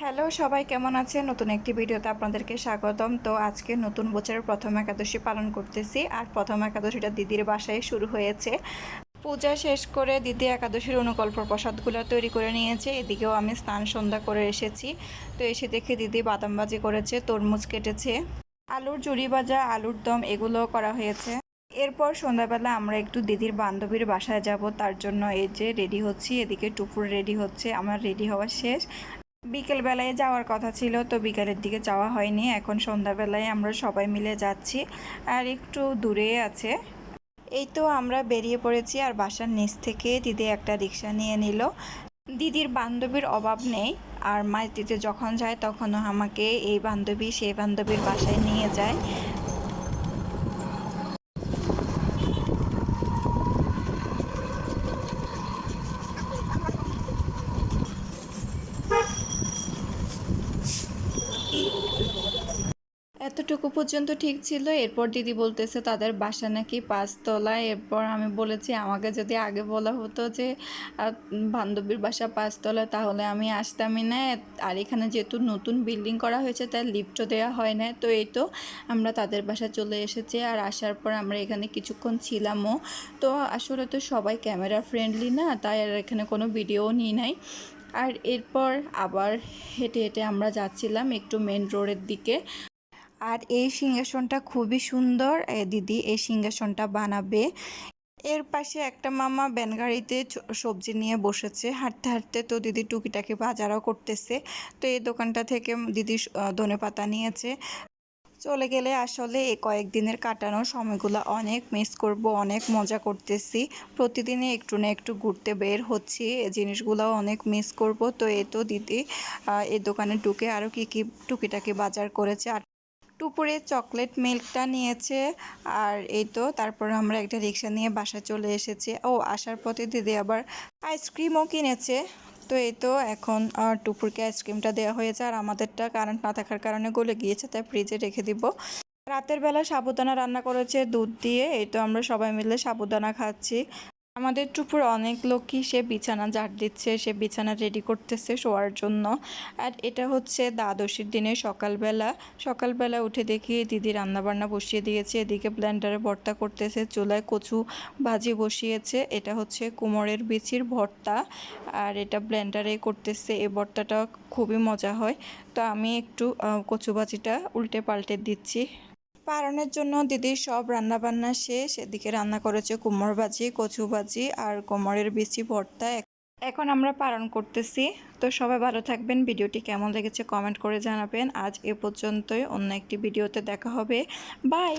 Hello, সবাই কেমন আছে নতুন একটি ভিডিওতে আপনাদেরকে স্বাগতম। তো আজকে নতুন বছরের প্রথম একাদশী পালন করতেছি আর প্রথম একাদশীটা দিদির বাসায় শুরু হয়েছে। পূজা শেষ করে দিদি একাদশীর অনুকল্প প্রসাদগুলো তৈরি করে নিয়েছে। এদিকেও আমি স্নান সন্ধ্যা করে এসেছি। তো এসে দেখে দিদি বাদামবাজি করেছে, তরমুজ কেটেছে, আলুর জুড়ি ভাজা, আলুর দম এগুলো করা হয়েছে। এরপর সন্ধ্যাবেলা আমরা একটু দিদির বান্ধবীর বাসায় যাব। তার জন্য এই যে রেডি হচ্ছি, এদিকে টুপুর রেডি হচ্ছে, আমার রেডি হওয়া শেষ। বিকেল বেলায় যাওয়ার কথা ছিল, তো বিকেলের দিকে যাওয়া হয়নি। এখন সন্ধ্যাবেলায় আমরা সবাই মিলে যাচ্ছি, আর একটু দূরে আছে। এই তো আমরা বেরিয়ে পড়েছি, আর বাসার নিচ থেকে দিদি একটা রিক্সা নিয়ে নিল। দিদির বান্ধবীর অভাব নেই, আর মাইতিতে যখন যায় তখনও আমাকে এই বান্ধবী, সেই বান্ধবীর বাসায় নিয়ে যায়। এতটুকু পর্যন্ত ঠিক ছিল। এরপর দিদি বলতেছে, তাদের বাসা নাকি পাঁচতলা। এরপর আমি বলেছি, আমাকে যদি আগে বলা হতো যে বান্ধবীর বাসা পাঁচতলা, তাহলে আমি আসতামই না। আর এখানে যেহেতু নতুন বিল্ডিং করা হয়েছে, তাই লিফটও দেওয়া হয় না তো এই তো আমরা তাদের বাসা চলে এসেছি। আর আসার পর আমরা এখানে কিছুক্ষণ ছিলামও। তো আসলে তো সবাই ক্যামেরা ফ্রেন্ডলি না, তাই আর এখানে কোনো ভিডিও নিই নাই। আর এরপর আবার হেঁটে হেঁটে আমরা যাচ্ছিলাম একটু মেন রোডের দিকে। আর এই সিংহাসনটা খুবই সুন্দর। দিদি এই সিংহাসনটা বানাবে। এর পাশে একটা মামা ব্যানগাড়িতে সবজি নিয়ে বসেছে। হাঁটতে হাঁটতে তো দিদি টুকিটাকি বাজারও করতেছে। তো এই দোকানটা থেকে দিদি ধনে পাতা নিয়েছে। চলে গেলে আসলে এই কয়েকদিনের কাটানো সময়গুলো অনেক মিস করব, অনেক মজা করতেছি। প্রতিদিনে একটু না একটু ঘুরতে বের হচ্ছি। এই জিনিসগুলো অনেক মিস করব। তো এই তো দিদি এই দোকানে ঢুকে আরও কী কী টুকিটাকি বাজার করেছে। আর টুপুরে চকলেট মিল্কটা নিয়েছে। আর এই তো, তারপর আমরা একটা রিক্সা নিয়ে বাসায় চলে এসেছি। ও, আসার পথে দিদি আবার আইসক্রিমও কিনেছে। তো এই তো, এখন টুপুরকে আইসক্রিমটা দেওয়া হয়েছে। আর আমাদেরটা কারেন্ট না থাকার কারণে গলে গিয়েছে, তাই ফ্রিজে রেখে দিব। রাতের বেলা সাবুদানা রান্না করেছে দুধ দিয়ে। এই তো, আমরা সবাই মিলে সাবুদানা খাচ্ছি। আমাদের টুপুর অনেক লোকই সে বিছানা ঝাড় দিচ্ছে, সে বিছানা রেডি করতেছে শোয়ার জন্য। আর এটা হচ্ছে দ্বাদশীর দিনে সকালবেলা। সকালবেলা উঠে দেখি দিদি রান্নাবান্না বসিয়ে দিয়েছে, এদিকে ব্লেন্ডারে ভর্তা করতেছে, চুলায় কচু ভাজি বসিয়েছে। এটা হচ্ছে কুমোরের বিচির ভর্তা, আর এটা ব্লেন্ডারে করতেছে। এই ভর্তাটা খুবই মজা হয়। তো আমি একটু কচু ভাজিটা উল্টে পাল্টে দিচ্ছি। পারণের জন্য দিদির সব রান্না বান্না শেষ। এদিকে রান্না করেছে কুমড় ভাজি, কচু ভাজি আর কোমরের বিচি ভর্তা। এখন আমরা পালন করতেছি। তো সবাই ভালো থাকবেন। ভিডিওটি কেমন লেগেছে কমেন্ট করে জানাবেন। আজ এ পর্যন্তই। অন্য একটি ভিডিওতে দেখা হবে। বাই!